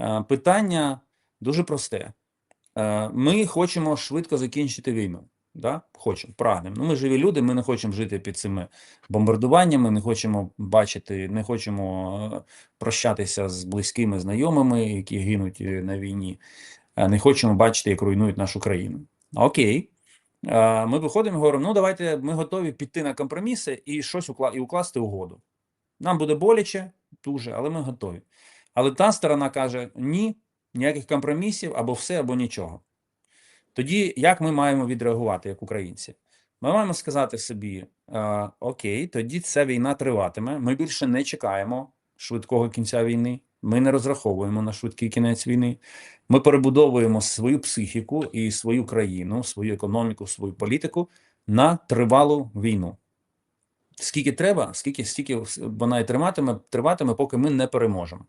Е, Питання дуже просте. Е, Ми хочемо швидко закінчити війну. Да? Хочемо, прагнемо. Ну, ми живі люди, ми не хочемо жити під цими бомбардуваннями, не хочемо бачити, не хочемо е, прощатися з близькими знайомими, які гинуть на війні. Не хочемо бачити, як руйнують нашу країну. Окей. Ми виходимо і говоримо: ну давайте ми готові піти на компроміси і щось укла- і укласти угоду. Нам буде боляче, дуже, але ми готові. Але та сторона каже: ні, ніяких компромісів, або все, або нічого. Тоді як ми маємо відреагувати як українці? Ми маємо сказати собі: окей, тоді ця війна триватиме. Ми більше не чекаємо швидкого кінця війни. Ми не розраховуємо на швидкий кінець війни. Ми перебудовуємо свою психіку і свою країну, свою економіку, свою політику на тривалу війну. Скільки треба, скільки стільки вона і триватиме, триватиме, поки ми не переможемо.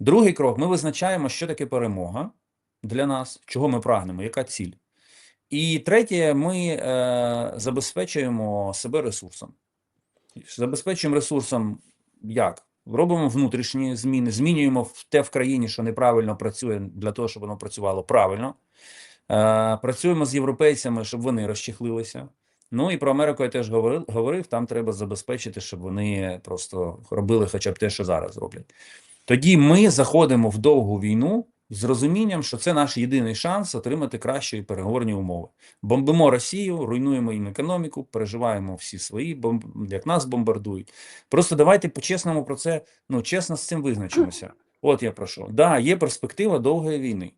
Другий крок: ми визначаємо, що таке перемога для нас, чого ми прагнемо, яка ціль. І третє, ми е, забезпечуємо себе ресурсом. Забезпечуємо ресурсом як? Робимо внутрішні зміни, змінюємо те в країні, що неправильно працює, для того, щоб воно працювало правильно. Е, працюємо з європейцями, щоб вони розчехлилися. Ну і про Америку я теж говорив. Там треба забезпечити, щоб вони просто робили хоча б те, що зараз роблять. Тоді ми заходимо в довгу війну з розумінням, що це наш єдиний шанс отримати кращі переговорні умови. Бомбимо Росію, руйнуємо їм економіку, переживаємо всі свої, бомб... як нас бомбардують. Просто давайте по-чесному про це, ну чесно з цим визначимося. От я про що. Да, є перспектива довгої війни.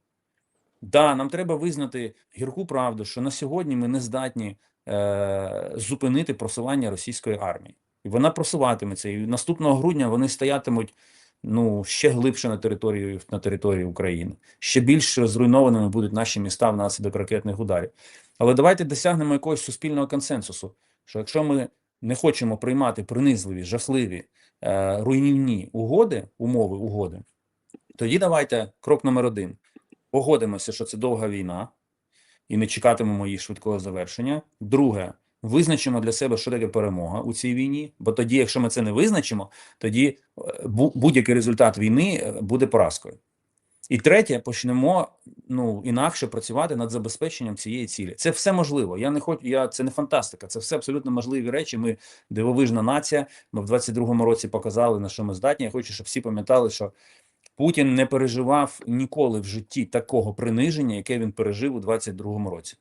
Да, нам треба визнати гірку правду, що на сьогодні ми не здатні е, зупинити просування російської армії. І вона просуватиметься. І наступного грудня вони стоятимуть ну, ще глибше на території, на території України. Ще більш зруйнованими будуть наші міста внаслідок ракетних ударів. Але давайте досягнемо якогось суспільного консенсусу, що якщо ми не хочемо приймати принизливі, жахливі, е, руйнівні угоди, умови угоди, тоді давайте крок номер один. Погодимося, що це довга війна, і не чекатимемо її швидкого завершення. Друге, визначимо для себе, що таке перемога у цій війні. Бо тоді, якщо ми це не визначимо, тоді е, будь-який результат війни е, буде поразкою. І третє, почнемо ну інакше працювати над забезпеченням цієї цілі. Це все можливо. Я не хочу, я це не фантастика. Це все абсолютно можливі речі. Ми дивовижна нація. Ми в 22-му році показали на що ми здатні. Я хочу, щоб всі пам'ятали, що Путін не переживав ніколи в житті такого приниження, яке він пережив у 22-му році.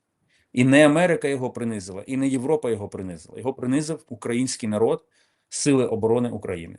І не Америка його принизила, і не Європа його принизила. Його принизив український народ, сили оборони України.